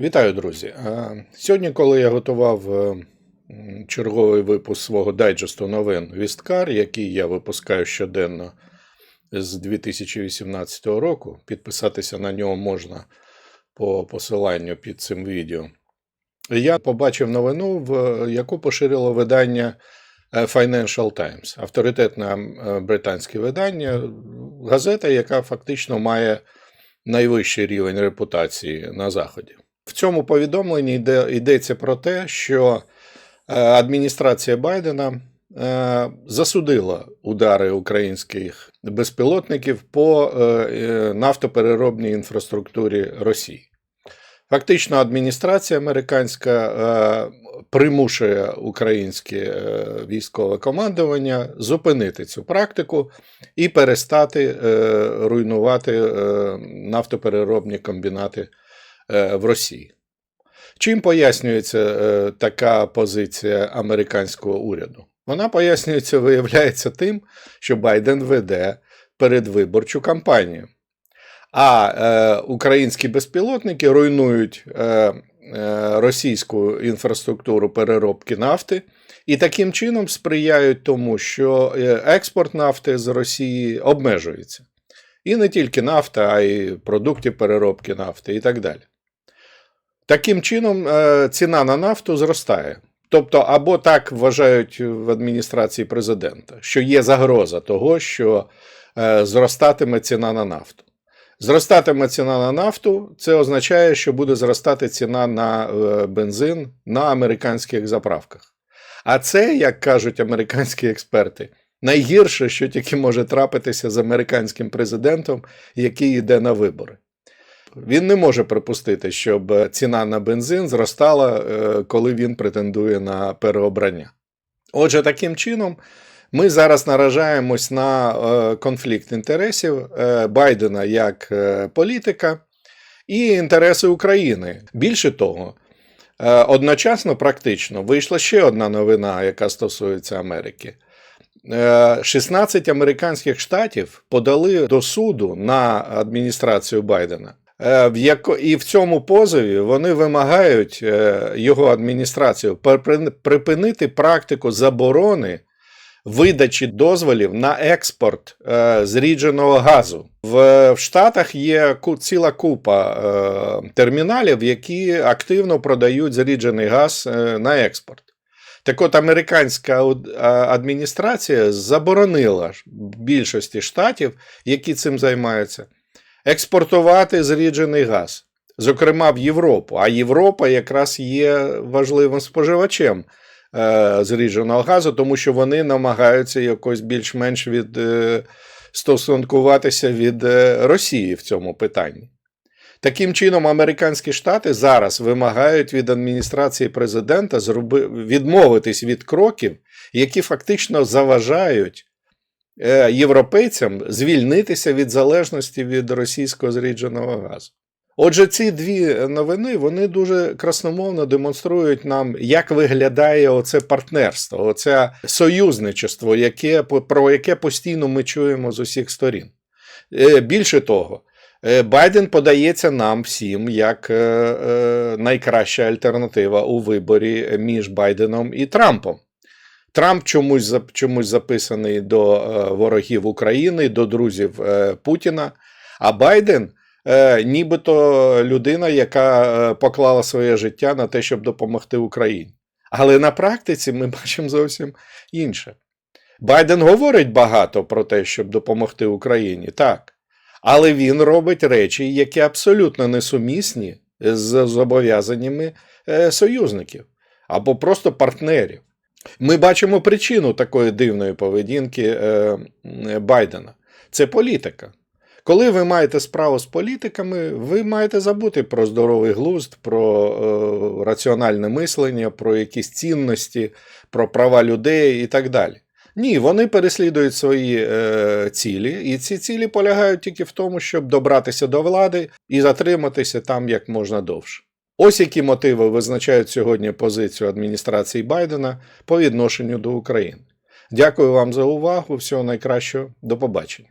Вітаю, друзі. Сьогодні, коли я готував е, черговий випуск свого дайджесту новин Вісткар, який я випускаю щоденно з 2018 року, підписатися на нього можна по посиланню під цим відео. Я побачив новину, в яку поширило видання е, Financial Times, авторитетне е, британське видання, газета, яка фактично має найвищий рівень репутації на Заході. В цьому повідомленні йде, йдеться про те, що е, адміністрація Байдена е, засудила удари українських безпілотників по е, нафтопереробній інфраструктурі Росії. Фактично, адміністрація американська примушує українське військове командування зупинити цю практику і перестати руйнувати нафтопереробні комбінати в Росії. Чим пояснюється е, така позиція американського уряду? Вона пояснюється, виявляється, тим, що Байден веде передвиборчу кампанію. А е, українські безпілотники руйнують е, е, російську інфраструктуру переробки нафти і таким чином сприяють тому, що е, експорт нафти з Росії обмежується. І не тільки нафта, а й продуктів переробки нафти і так далі. Таким чином, е, ціна на нафту зростає. Тобто, або так вважають в адміністрації президента, що є загроза того, що е, зростатиме ціна на нафту. Зростатиме ціна на нафту, це означає, що буде зростати ціна на е, бензин на американських заправках. А це, як кажуть американські експерти, найгірше, що тільки може трапитися з американським президентом, який йде на вибори. Він не може припустити, щоб ціна на бензин зростала, е, коли він претендує на переобрання. Отже, таким чином, ми зараз наражаємось на е, конфлікт інтересів е, Байдена як е, політика і інтереси України. Більше того, е, одночасно практично вийшла ще одна новина, яка стосується Америки. Е, 16 американських штатів подали до суду на адміністрацію Байдена. Е, І в цьому позові вони вимагають е, його адміністрацію припинити практику заборони видачі дозволів на експорт е, зрідженого газу. В, Штатах є ціла купа терміналів, які активно продають зріджений газ на експорт. Так от американська адміністрація заборонила більшості штатів, які цим займаються, експортувати зріджений газ, зокрема в Європу. А Європа якраз є важливим споживачем е, зрідженого газу, тому що вони намагаються якось більш-менш від, е, стосункуватися від е, Росії в цьому питанні. Таким чином, американські штати зараз вимагають від адміністрації президента відмовитись від кроків, які фактично заважають європейцям звільнитися від залежності від російського зрідженого газу. Отже, ці дві новини вони дуже красномовно демонструють нам, як виглядає оце партнерство, оце союзничество, яке, про яке постійно ми чуємо з усіх сторін. Е, Більше того, е, Байден подається нам всім як е, е, найкраща альтернатива у виборі між Байденом і Трампом. Трамп чомусь, чомусь записаний до е, ворогів України, до друзів е, Путіна, а Байден е, нібито людина, яка поклала своє життя на те, щоб допомогти Україні. Але на практиці ми бачимо зовсім інше. Байден говорить багато про те, щоб допомогти Україні, так. Але він робить речі, які абсолютно несумісні з зобов'язаннями союзників або просто партнерів. Ми бачимо причину такої дивної поведінки е, Байдена. Це політика. Коли ви маєте справу з політиками, ви маєте забути про здоровий глузд, про е, раціональне мислення, про якісь цінності, про права людей і так далі. Ні, вони переслідують свої е, цілі, і ці цілі полягають тільки в тому, щоб добратися до влади і затриматися там як можна довше. Ось які мотиви визначають сьогодні позицію адміністрації Байдена по відношенню до України. Дякую вам за увагу. Всього найкращого. До побачення.